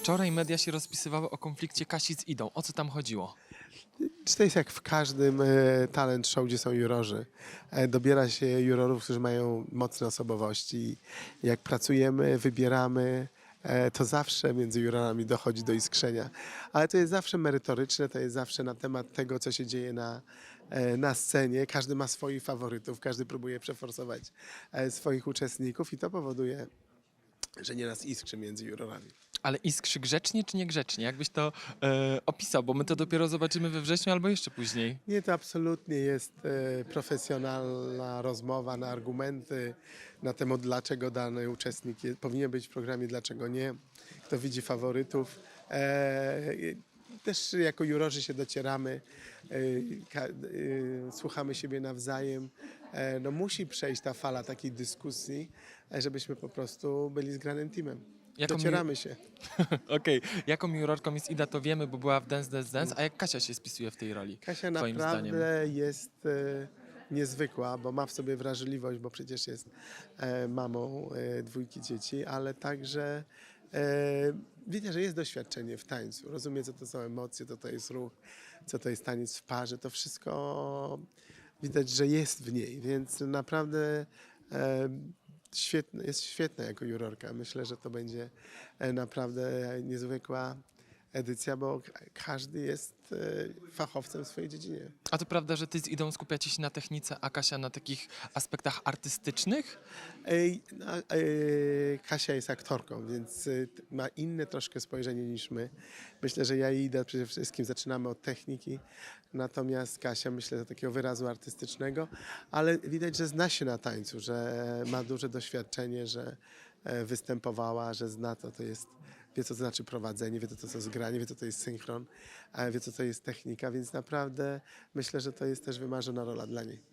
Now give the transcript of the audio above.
Wczoraj media się rozpisywały o konflikcie Kasi z Idą. O co tam chodziło? To jest jak w każdym e, talent show, gdzie są jurorzy? E, dobiera się jurorów, którzy mają mocne osobowości. Jak pracujemy, wybieramy, e, to zawsze między jurorami dochodzi do iskrzenia. Ale to jest zawsze merytoryczne, to jest zawsze na temat tego, co się dzieje na, e, na scenie. Każdy ma swoich faworytów, każdy próbuje przeforsować e, swoich uczestników i to powoduje, że nieraz iskrzy między jurorami. Ale iskrzy grzecznie czy niegrzecznie? Jakbyś to e, opisał, bo my to dopiero zobaczymy we wrześniu albo jeszcze później. Nie, to absolutnie jest e, profesjonalna rozmowa na argumenty na temat, dlaczego dany uczestnik powinien być w programie, dlaczego nie, kto widzi faworytów. E, też jako jurorzy się docieramy, e, e, słuchamy siebie nawzajem. E, no musi przejść ta fala takiej dyskusji, e, żebyśmy po prostu byli zgranym teamem. Jaką Docieramy się. Okej, jaką jurorką jest Ida, to wiemy, bo była w Dance Dance Dance, a jak Kasia się spisuje w tej roli? Kasia twoim naprawdę zdaniem? jest e, niezwykła, bo ma w sobie wrażliwość, bo przecież jest e, mamą e, dwójki dzieci, ale także e, widzę, że jest doświadczenie w tańcu. Rozumie, co to są emocje, co to jest ruch, co to jest taniec w parze. To wszystko widać, że jest w niej, więc naprawdę e, jest świetna jako jurorka. Myślę, że to będzie e, naprawdę niezwykła edycja, bo każdy jest e, fachowcem w swojej dziedzinie. A to prawda, że ty z Idą skupiacie się na technice, a Kasia na takich aspektach artystycznych? Ej, no, e, Kasia jest aktorką, więc e, ma inne troszkę spojrzenie niż my. Myślę, że ja i Ida przede wszystkim zaczynamy od techniki, natomiast Kasia myślę do takiego wyrazu artystycznego, ale widać, że zna się na tańcu, że ma duże doświadczenie, że e, występowała, że zna to, to jest, wie co to znaczy prowadzenie, wie co to jest zgranie, wie co to jest synchron, wie co to jest technika, więc naprawdę myślę, że to jest też wymarzona rola dla niej.